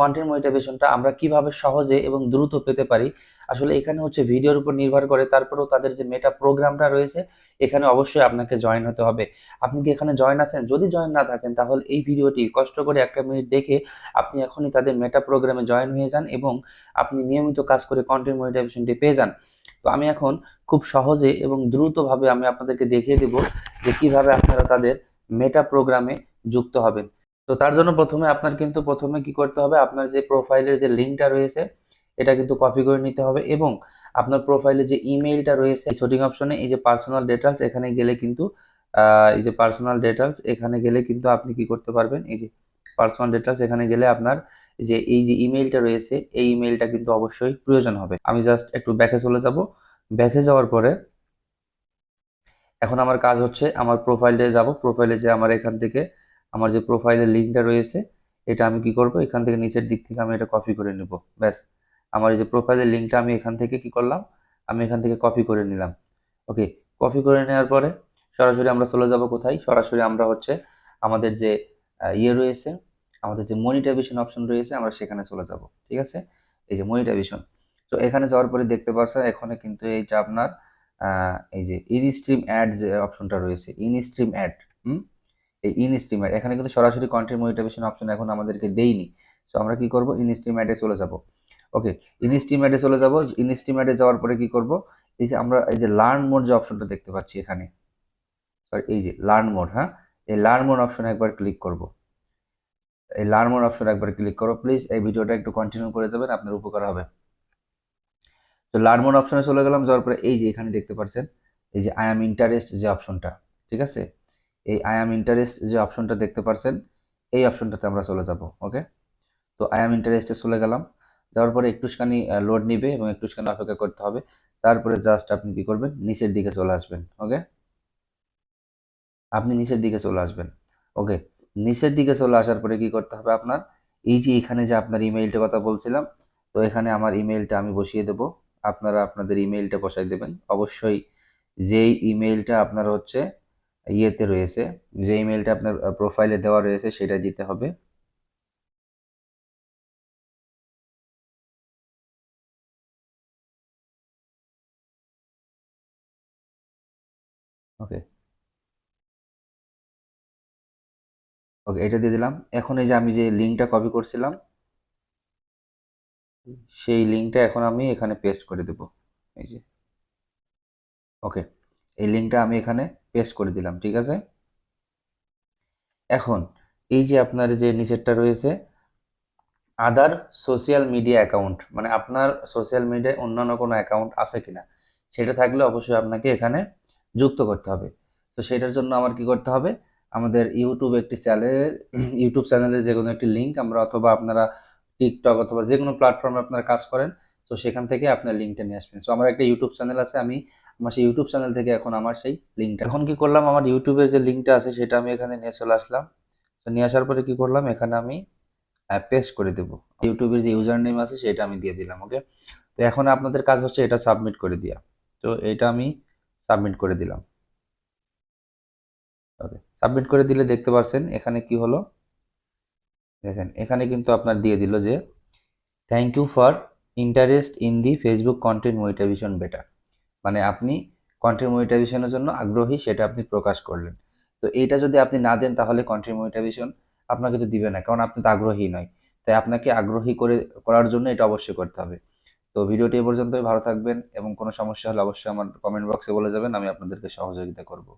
Content মনিটাইজেশনটা আমরা কীভাবে সহজে এবং দ্রুত পেতে পারি, আসলে এখানে হচ্ছে ভিডিওর উপর নির্ভর করে, তারপরেও তাদের যে মেটা প্রোগ্রামটা রয়েছে, এখানে অবশ্যই আপনাকে জয়েন হতে হবে। আপনি কি এখানে জয়েন আছেন? যদি জয়েন না থাকেন, তাহলে এই ভিডিওটি কষ্ট করে একটা মিনিট দেখে আপনি এখনই তাদের মেটা প্রোগ্রামে জয়েন হয়ে যান এবং আপনি নিয়মিত কাজ করে কন্টেন্ট মনিটাইজেশনটি পেয়ে যান। তো আমি এখন খুব সহজে এবং দ্রুতভাবে আমি আপনাদেরকে দেখিয়ে দেব যে কীভাবে আপনারা তাদের মেটা প্রোগ্রামে যুক্ত হবেন। তো তার জন্য প্রথমে আপনার কিন্তু প্রথমে কি করতে হবে, আপনার যে প্রোফাইলের যে লিঙ্কটা রয়েছে, এটা কিন্তু কপি করে নিতে হবে এবং আপনার প্রোফাইলে যে ইমেইলটা রয়েছে সেটিং অপশনে এই যে পার্সোনাল ডিটেলস এখানে গেলে কিন্তু এই যে পার্সোনাল ডিটেলস এখানে গেলে কিন্তু আপনি কি করতে পারবেন, এই যে পার্সোনাল ডিটেলস এখানে গেলে আপনার যে, এই যে ইমেইলটা রয়েছে, এই ইমেইলটা কিন্তু অবশ্যই প্রয়োজন হবে। আমি জাস্ট একটু ব্যাকে চলে যাব। ব্যাকে যাওয়ার পরে এখন আমার কাজ হচ্ছে, আমার প্রোফাইলে যাব প্রোফাইলে যে আমার এখান থেকে আমার যে প্রোফাইলের লিঙ্কটা রয়েছে, এটা আমি কি করব? এখান থেকে নিচের দিক থেকে আমি এটা কপি করে নেব, ব্যাস। আমার এই যে প্রোফাইলের লিঙ্কটা আমি এখান থেকে কি করলাম? আমি এখান থেকে কপি করে নিলাম। ওকে কপি করে নেওয়ার পরে সরাসরি আমরা চলে যাব কোথায়? সরাসরি আমরা হচ্ছে আমাদের যে ইয়ে রয়েছে, আমাদের যে মনিটাইজেশন অপশন রয়েছে, আমরা সেখানে চলে যাব, ঠিক আছে? এই যে মনিটাইজেশন তো এখানে যাওয়ার পরে দেখতে পাচ্ছেন এখানে কিন্তু এইটা আপনার এই যে ইন স্ট্রিম অ্যাড যে অপশনটা রয়েছে ইন স্ট্রিম অ্যাড হুম? এই ইন অ্যাড এখানে কিন্তু সরাসরি কন্টেন্ট মনিটাইজেশন অপশন এখন আমাদেরকে দেয়নি। সো আমরা কি করব? ইন অ্যাডে চলে যাব। ওকে ইন অ্যাডে চলে যাব। ইন অ্যাডে যাওয়ার পরে কি করব? এই যে আমরা, এই যে লার্ন মোড যে অপশনটা দেখতে পাচ্ছি এখানে সরি এই যে লার্ন মোড হ্যাঁ? এই লার্ন মোড অপশন একবার ক্লিক করব। এই লার্ন মোড অপশনে একবার ক্লিক করো প্লিজ এই ভিডিওটা একটু কন্টিনিউ করে যাবেন, আপনার উপকার হবে। তো লার্ন মোড অপশনে চলে গেলাম, যাওয়ার পরে এই যে এখানে দেখতে পাচ্ছেন, এই যে আই অ্যাম ইন্টারেস্ট যে অপশনটা ঠিক আছে? এই আই অ্যাম ইন্টারেস্ট যে অপশনটা দেখতে পারছেন, এই অপশনটাতে আমরা চলে যাব ওকে তো আই অ্যাম ইন্টারেস্টে চলে গেলাম, যাওয়ার পরে একটুখানি লোড নিবে এবং একটুখানি অপেক্ষা করতে হবে, তারপরে জাস্ট আপনি কি করবেন, নিচের দিকে চলে আসবেন ওকে আপনি নিচের দিকে চলে আসবেন ওকে নিচের দিকে চলে আসার পরে কি করতে হবে আপনার, এই যে এখানে যে আপনার ইমেইলটার কথা বলছিলাম, তো এখানে আমার ইমেইলটা আমি বসিয়ে দেব, আপনারা আপনাদের ইমেইলটা বসাই দেবেন, অবশ্যই যেই ইমেইলটা আপনার হচ্ছে ইয়েতে রয়েছে, যে ইমেলটা আপনার প্রোফাইলে দেওয়া রয়েছে সেটা দিতে হবে। ওকে। ওকে, এটা দিয়ে দিলাম। এখন এই যে আমি যে লিঙ্কটা কপি করছিলাম, সেই লিঙ্কটা এখন আমি এখানে পেস্ট করে দেব। এই যে। ওকে, এই লিঙ্কটা আমি এখানে পেস্ট করে দিলাম, ঠিক আছে? এখন এই যে আপনার যে নিচেরটা রয়েছে আদার সোশ্যাল মিডিয়া অ্যাকাউন্ট মানে আপনার সোশ্যাল মিডিয়ায় অন্যান্য কোনো অ্যাকাউন্ট আছে কিনা, সেটা থাকলে অবশ্যই আপনাকে এখানে যুক্ত করতে হবে। তো সেটার জন্য আমার কি করতে হবে? আমাদের ইউটিউব একটি চ্যানেল ইউটিউব চ্যানেলের যে কোনো একটি লিঙ্ক আমরা অথবা আপনারা টিকটক অথবা যে কোনো প্ল্যাটফর্মে আপনারা কাজ করেন তো সেখান থেকে আপনার লিঙ্কটা নিয়ে আসবেন। সো আমার একটা ইউটিউব চ্যানেল আছে, আমি আমার সেই ইউটিউব চ্যানেল থেকে এখন আমার সেই লিঙ্কটা এখন কি করলাম, আমার ইউটিউবের যে লিঙ্কটা আছে, সেটা আমি এখানে নিয়ে চলে আসলাম। তো নিয়ে আসার পরে কি করলাম, এখানে আমি পেস্ট করে দেব। ইউটিউবের যে ইউজার নেম আছে, সেটা আমি দিয়ে দিলাম ওকে তো এখন আপনাদের কাজ হচ্ছে এটা সাবমিট করে দেওয়া তো এটা আমি সাবমিট করে দিলাম। ওকে সাবমিট করে দিলে দেখতে পাচ্ছেন এখানে কি হলো? দেখেন, এখানে কিন্তু আপনার দিয়ে দিল যে thank you for interest in the Facebook content monetisation better মানে আপনি কন্টেন্ট মনিটাইজেশনের জন্য আগ্রহী, সেটা আপনি প্রকাশ করলেন। তো এইটা যদি আপনি না দেন, তাহলে কন্টেন্ট মনিটাইজেশন আপনাকে তো দিবে না, কারণ আপনি তো আগ্রহী নয়। তাই আপনাকে আগ্রহী করে, করার জন্য এটা অবশ্যই করতে হবে। তো ভিডিওটি এ পর্যন্তই, ভালো থাকবেন এবং কোনো সমস্যা হলে অবশ্যই আমার কমেন্ট বক্সে বলে যাবেন, আমি আপনাদেরকে সহযোগিতা করব।